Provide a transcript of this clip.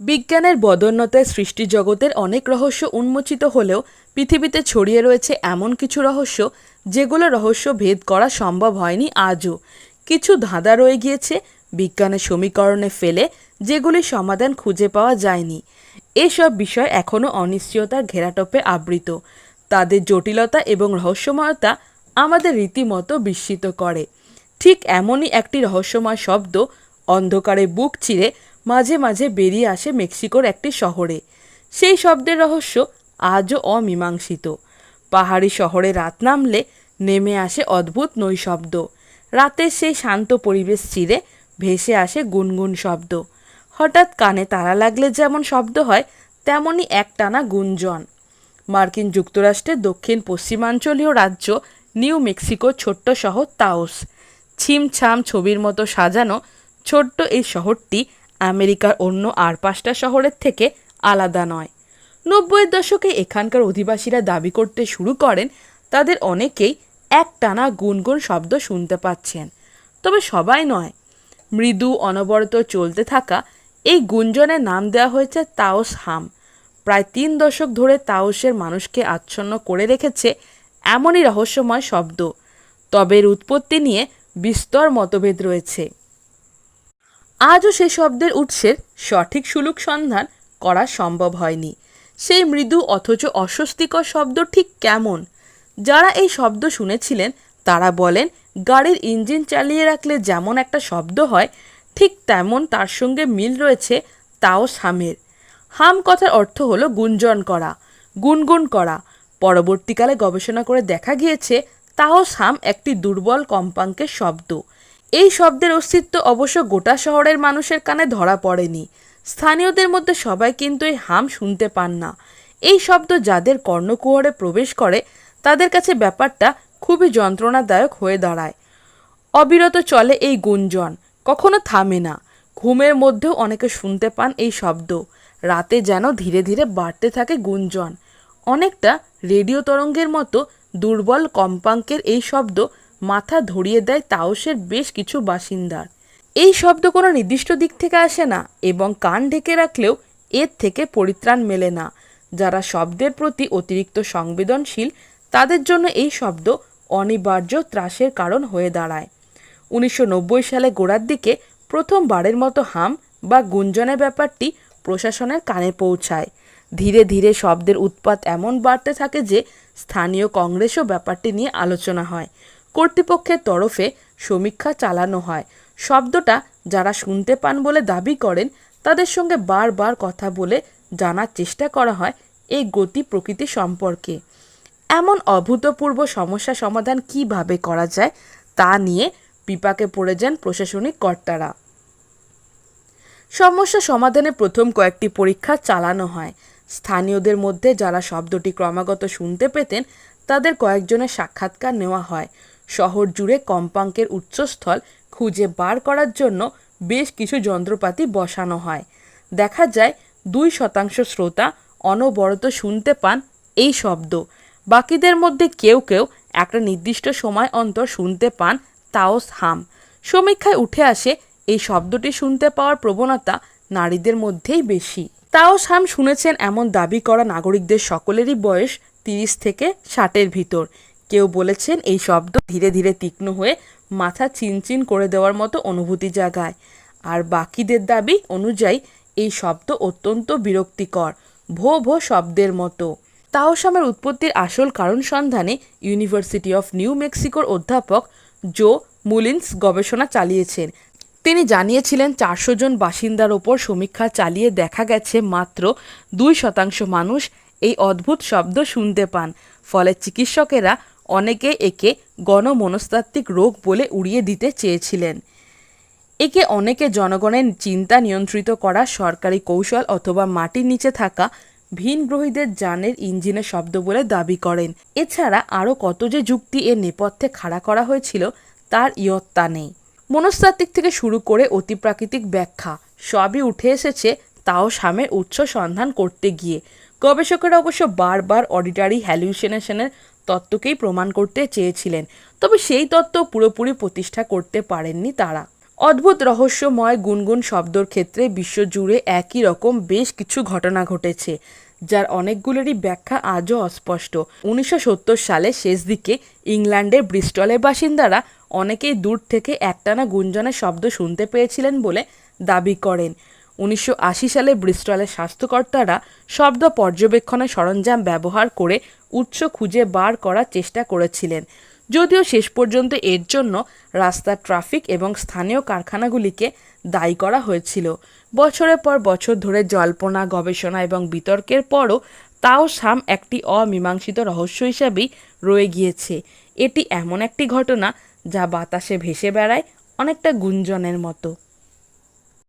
বিজ্ঞানের বদোন্নতায় সৃষ্টি জগতের অনেক রহস্য উন্মোচিত হলেও পৃথিবীতে ছড়িয়ে রয়েছে এমন কিছু রহস্য যেগুলো রহস্য ভেদ করা সম্ভব হয়নি আজও। কিছু ধাঁধা রয়ে গিয়েছে বিজ্ঞানের সমীকরণে ফেলে যেগুলির সমাধান খুঁজে পাওয়া যায়নি। এসব বিষয় এখনও অনিশ্চয়তার ঘেরাটোপে আবৃত। তাদের জটিলতা এবং রহস্যময়তা আমাদের রীতিমতো বিস্মিত করে। ঠিক এমনই একটি রহস্যময় শব্দ অন্ধকারে বুক চিরে মাঝে মাঝে বেরিয়ে আসে মেক্সিকোর একটি শহরে। সেই শব্দের রহস্য আজও অমীমাংসিত। পাহাড়ি শহরে রাত নামলে নেমে আসে অদ্ভুত নৈশব্দ। রাতের সেই শান্ত পরিবেশ চিরে ভেসে আসে গুনগুন শব্দ। হঠাৎ কানে তারা লাগলে যেমন শব্দ হয়, তেমনই একটানা গুঞ্জন। মার্কিন যুক্তরাষ্ট্রের দক্ষিণ পশ্চিমাঞ্চলীয় রাজ্য নিউ মেক্সিকোর ছোট্ট শহর তাওস। ছিমছাম ছবির মতো সাজানো ছোট্ট এই শহরটি আমেরিকার অন্য আর পাঁচটা শহরের থেকে আলাদা নয়। নব্বইয়ের দশকে এখানকার অধিবাসীরা দাবি করতে শুরু করেন, তাদের অনেকেই এক টানা গুনগুন শব্দ শুনতে পাচ্ছেন। তবে সবাই নয়, মৃদু অনবরত চলতে থাকা এই গুঞ্জনের নাম দেওয়া হয়েছে তাওস হাম। প্রায় তিন দশক ধরে তাওসের মানুষকে আচ্ছন্ন করে রেখেছে এমনই রহস্যময় শব্দ। তবে এর উৎপত্তি নিয়ে বিস্তর মতভেদ রয়েছে। আজও সে শব্দের উৎসের সঠিক সুলুক সন্ধান করা সম্ভব হয়নি। সেই মৃদু অথচ অস্বস্তিকর শব্দ ঠিক কেমন? যারা এই শব্দ শুনেছিলেন, তারা বলেন, গাড়ির ইঞ্জিন চালিয়ে রাখলে যেমন একটা শব্দ হয়, ঠিক তেমন তার সঙ্গে মিল রয়েছে তাও হামের। হাম কথার অর্থ হলো গুঞ্জন করা, গুনগুন করা। পরবর্তীকালে গবেষণা করে দেখা গিয়েছে, তাও হাম একটি দুর্বল কম্পাঙ্কের শব্দ। এই শব্দের অস্তিত্ব অবশ্য গোটা শহরের মানুষের কানে ধরা পড়েনি। স্থানীয়দের মধ্যে সবাই কিন্তু এই হাম শুনতে পান না। এই শব্দ যাদের কর্ণকুহরে প্রবেশ করে, তাদের কাছে ব্যাপারটা খুবই যন্ত্রণাদায়ক হয়ে দাঁড়ায়। অবিরত চলে এই গুঞ্জন, কখনো থামে না। ঘুমের মধ্যেও অনেকে শুনতে পান এই শব্দ। রাতে যেন ধীরে ধীরে বাড়তে থাকে গুঞ্জন। অনেকটা রেডিও তরঙ্গের মতো দুর্বল কম্পাঙ্কের এই শব্দ মাথা ধরিয়ে দেয় তাওসের বেশ কিছু বাসিন্দার। এই শব্দ কোনো নির্দিষ্ট দিক থেকে আসে না এবং কান ঢেকে রাখলেও এর থেকে পরিত্রাণ মেলে না। যারা শব্দের প্রতি অতিরিক্ত সংবেদনশীল, তাদের জন্য এই শব্দ অনিবার্য ত্রাসের কারণ হয়ে দাঁড়ায়। উনিশশো নব্বই সালে গোড়ার দিকে প্রথমবারের মতো হাম বা গুঞ্জনের ব্যাপারটি প্রশাসনের কানে পৌঁছায়। ধীরে ধীরে শব্দের উৎপাত এমন বাড়তে থাকে যে স্থানীয় কংগ্রেসও ব্যাপারটি নিয়ে আলোচনা হয়। কর্তৃপক্ষের তরফে সমীক্ষা চালানো হয়। শব্দটা যারা শুনতে পান বলে দাবি করেন, তাদের সঙ্গে বারবার কথা বলে জানার চেষ্টা করা হয় এই গতি প্রকৃতি সম্পর্কে। এমন অভূতপূর্ব সমস্যা সমাধান কীভাবে করা যায়, তা নিয়ে বিপাকে পড়ে যান প্রশাসনিক কর্তারা। সমস্যা সমাধানে প্রথম কয়েকটি পরীক্ষা চালানো হয়। স্থানীয়দের মধ্যে যারা শব্দটি ক্রমাগত শুনতে পেতেন, তাদের কয়েকজনের সাক্ষাৎকার নেওয়া হয়। শহর জুড়ে কম্পাঙ্কের উচ্চস্থল খুঁজে বার করার জন্য বেশ কিছু যন্ত্রপাতি বসানো হয়। দেখা যায়, দুই শতাংশ শ্রোতা অনবরত শুনতে পান এই শব্দ। বাকিদের মধ্যে কেউ কেউ একটা নির্দিষ্ট সময় অন্তর শুনতে পান তাওস হাম। সমীক্ষায় উঠে আসে, এই শব্দটি শুনতে পাওয়ার প্রবণতা নারীদের মধ্যেই বেশি। তাওস হাম শুনেছেন এমন দাবি করা নাগরিকদের সকলেরই বয়স তিরিশ থেকে ষাটের ভিতর। কেউ বলেছেন এই শব্দ ধীরে ধীরে তীক্ষ্ণ হয়ে মাথা চিনচিন করে দেওয়ার মতো অনুভূতি জাগায়। আর বাকিদের দাবি অনুযায়ী এই শব্দ অত্যন্ত বিরক্তিকর, ভো ভো শব্দের মতো। তাওসামের উৎপত্তির আসল কারণ সন্ধানে ইউনিভার্সিটি অফ নিউ মেক্সিকোর অধ্যাপক জো মুলিন্স গবেষণা চালিয়েছেন। তিনি জানিয়েছিলেন, চারশো জন বাসিন্দার ওপর সমীক্ষা চালিয়ে দেখা গেছে মাত্র দুই শতাংশ মানুষ এই অদ্ভুত শব্দ শুনতে পান। ফলে চিকিৎসকেরা অনেকে একে গণমনস্তাত্ত্বিক রোগ বলে উড়িয়ে দিতে চেয়েছিলেন। একে অনেকে জনগণের চিন্তা নিয়ন্ত্রিত করা, সরকারি কৌশল অথবা মাটির নিচে থাকা, ভিনগ্রহীদের যানের ইঞ্জিনের শব্দ বলে দাবি করেন। এছাড়া আরও কত যে যুক্তি এর নেপথ্যে খাড়া করা হয়েছিল, তার ইয়ত্তা নেই। মনস্তাত্ত্বিক থেকে শুরু করে অতিপ্রাকৃতিক ব্যাখ্যা, সবই উঠে এসেছে তাও সামের উৎস সন্ধান করতে গিয়ে। গবেষকেরা অবশ্য বারবার অডিটারি হ্যালুসিনেশনের তত্ত্বকেই প্রমাণ করতে চেয়েছিলেন। তবে সেই তত্ত্ব পুরোপুরি প্রতিষ্ঠা করতে পারেননি তারা। অদ্ভুত রহস্যময় গুনগুন শব্দর ক্ষেত্রে বিশ্বজুড়ে একই রকম বেশ কিছু ঘটনা ঘটেছে, যার অনেকগুলোরই ব্যাখ্যা আজও অস্পষ্ট। উনিশশো সত্তর সালে শেষ দিকে ইংল্যান্ডের ব্রিস্টলের বাসিন্দারা অনেকেই দূর থেকে একটানা গুঞ্জনের শব্দ শুনতে পেয়েছিলেন বলে দাবি করেন। উনিশশো আশি সালে ব্রিস্টলের স্বাস্থ্যকর্তারা শব্দ পর্যবেক্ষণের সরঞ্জাম ব্যবহার করে উৎস খুঁজে বার করার চেষ্টা করেছিলেন। যদিও শেষ পর্যন্ত এর জন্য রাস্তার ট্রাফিক এবং স্থানীয় কারখানাগুলিকে দায়ী করা হয়েছিল। বছরের পর বছর ধরে জল্পনা, গবেষণা এবং বিতর্কের পরও তাও সাম একটি অমীমাংসিত রহস্য হিসাবেই রয়ে গিয়েছে। এটি এমন একটি ঘটনা যা বাতাসে ভেসে বেড়ায় অনেকটা গুঞ্জনের মতো।